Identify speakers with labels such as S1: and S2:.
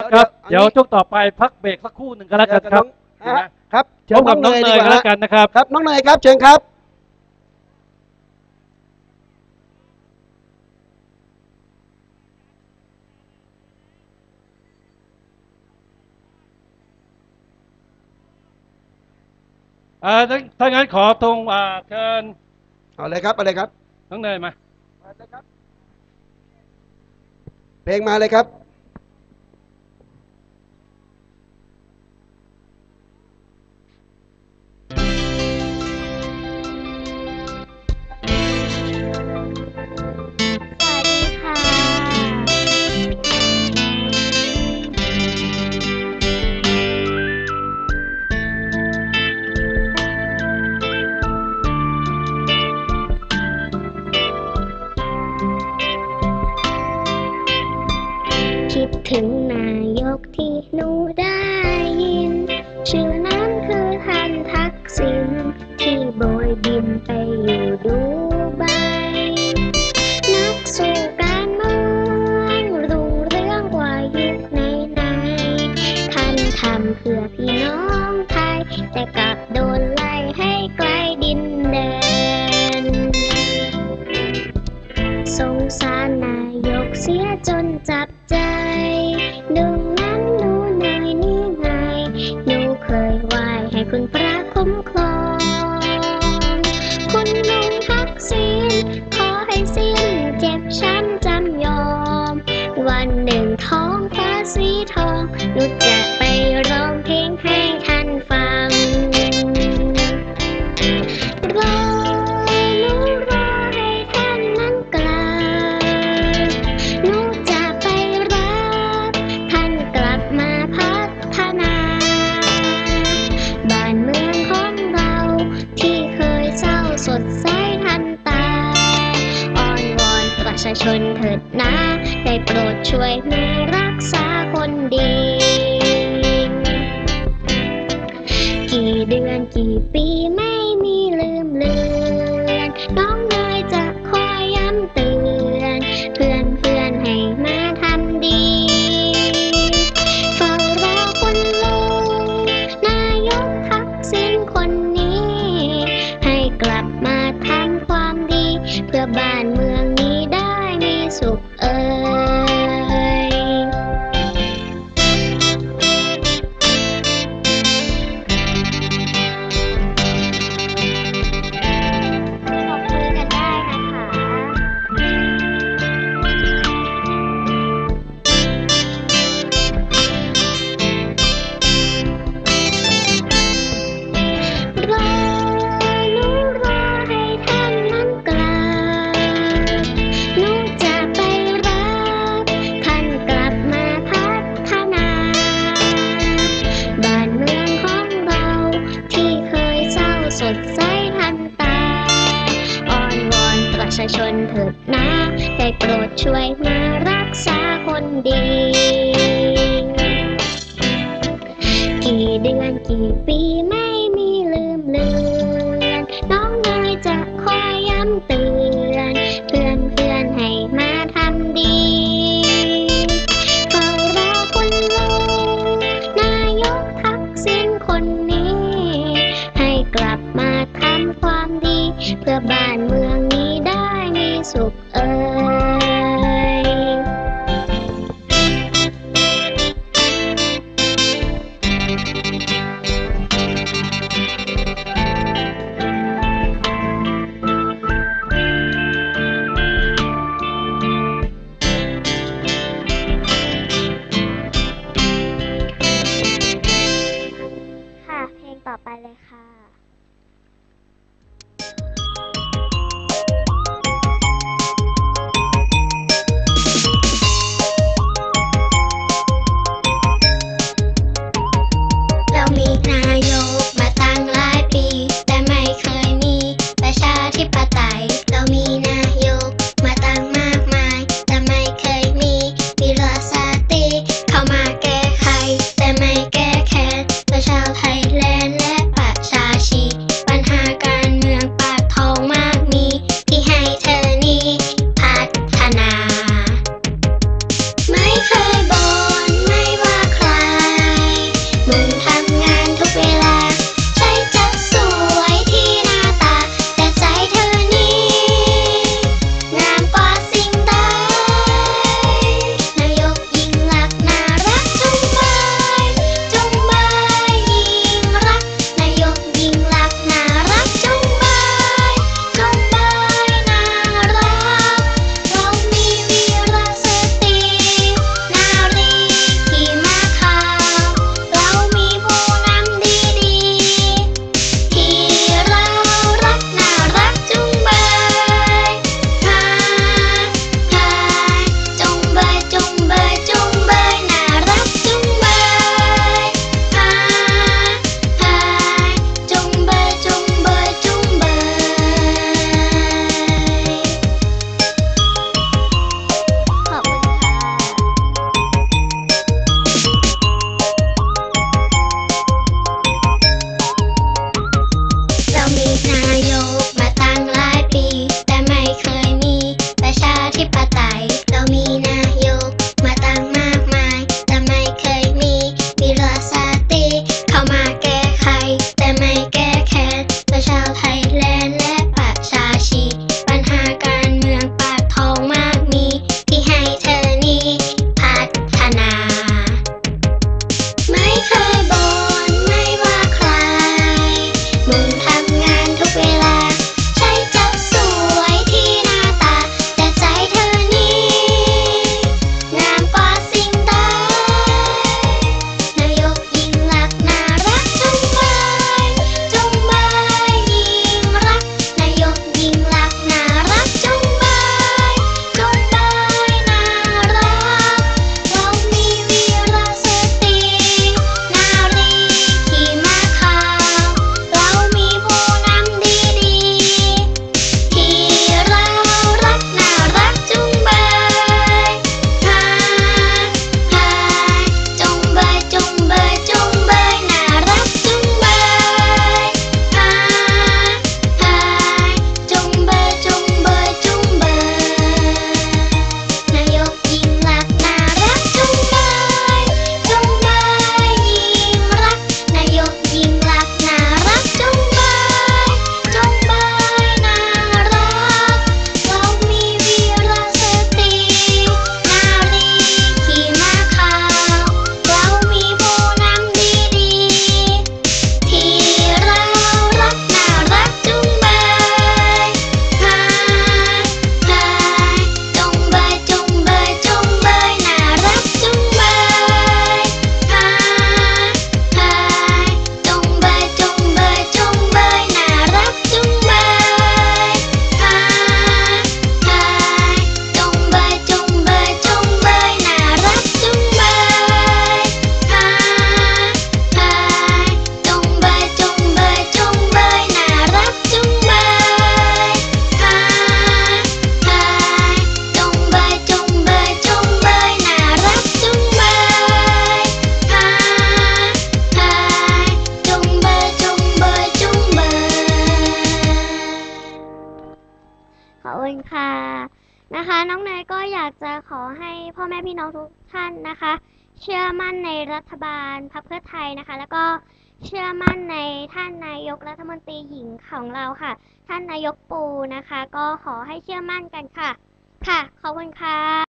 S1: ครับ
S2: เดี๋ย
S1: วช่วงต่อไปพักเบรกสักครู่หนึ่งก็แล้วกันครับ
S2: อะครับเดี๋
S1: กับน้องเน
S2: ดีย
S1: ก็
S2: ว่า
S1: แล้วกันนะครับ
S2: ครับ น้องเนยครับ เชิญครับ
S1: เอ่อถ้าถ้างั้นขอตรงอ่าเชิญ
S2: เอาเลยครับเอาเลยครับ
S1: น้องเนยมา
S2: เพลงมาเลยครับ
S3: come close. Choice. ชาชนเถิดนะได้โปรดช่วยมารักษาคนดี กี่เดือนกี่ปีไม่มีลืมเลือน น้องเายจะคอยย้ำเตือน earth. ก็อยากจะขอให้พ่อแม่พี่น้องทุกท่านนะคะ เชื่อมั่นในรัฐบาลพรรคเพื่อไทยนะคะ แล้วก็เชื่อมั่นในท่านนายกรัฐมนตรีหญิงของเราค่ะ ท่านนายกปูนะคะ ก็ขอให้เชื่อมั่นกันค่ะ ค่ะ ขอบคุณค่ะ